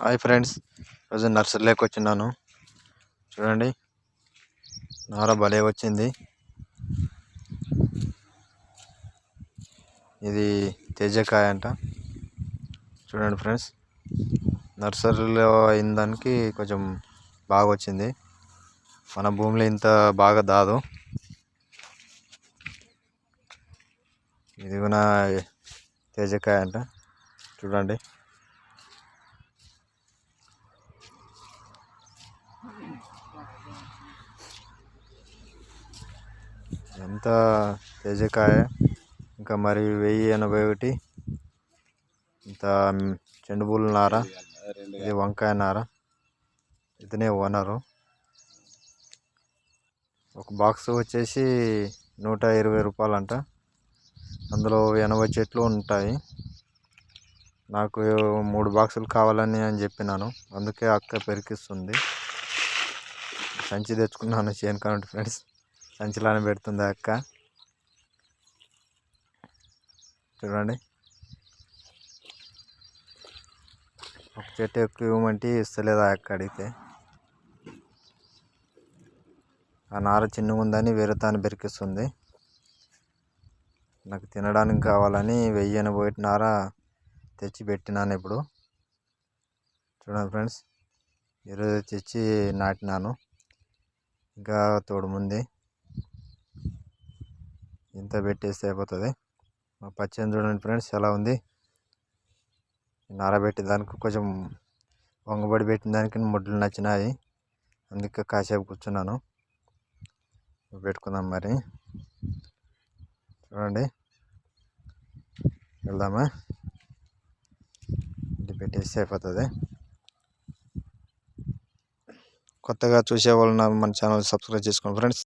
Hi friends. ఈరోజు నర్సరీలోకి వచ్చినాను చూడండి. నార భలే వచ్చింది. ఇది తేజకాయ అంట. చూడండి ఫ్రెండ్స్. నర్సరీలో అయిన దానికి కొంచెం బాగా వచ్చింది మన భూమిలో ఇంత బాగా దాదు. ఇది కూడా తేజకాయ అంట. చూడండి. ఎంత తేజకాయ? ఇంకా మరి వెయ్యి ఎనభై ఒకటి. ఇంత చెండు పూల నార. ఇది వంకాయ నార. ఇతనే ఓనరు. ఒక బాక్స్ వచ్చేసి నూట ఇరవై రూపాయలు అంట అందులో ఎనభై చెట్లు ఉంటాయి. నాకు మూడు బాక్సులు కావాలని అని చెప్పినాను. అందుకే అక్క పెరికిస్తుంది. సంచి తెచ్చుకున్నాను చేను కరెంట్ ఫ్రెండ్స్. సంచిలానే పెడుతుంది అక్క. చూడండి. ఒక చెట్టు ఎక్కువ ఇవ్వమంటే ఇస్తలేదు ఆ అక్క అడిగితే. ఆ నార చిన్నగా ఉందని వేరే తాను బెరికిస్తుంది. నాకు తినడానికి కావాలని వెయ్యి ఎనభై నార తెచ్చి పెట్టినాను ఇప్పుడు. చూడండి ఫ్రెండ్స్. ఈరోజు తెచ్చి నాటినాను. ఇంకా తోడు ముందు ఇంత పెట్టేస్తే అయిపోతుంది. మా పచ్చని చూడండి ఫ్రెండ్స్ ఎలా ఉంది? నారబెట్టిన దానికి కొంచెం వంగబడి పెట్టిన దానికి ముడ్లు నచ్చినాయి. అందుకే కాసేపు కూర్చున్నాను. పెట్టుకుందాం మరి. చూడండి. వెళ్దామా? ఇది పెట్టేస్తే అయిపోతుంది. కొత్తగా చూసే వాళ్ళు మన ఛానల్ సబ్స్క్రైబ్ చేసుకోండి. ఫ్రెండ్స్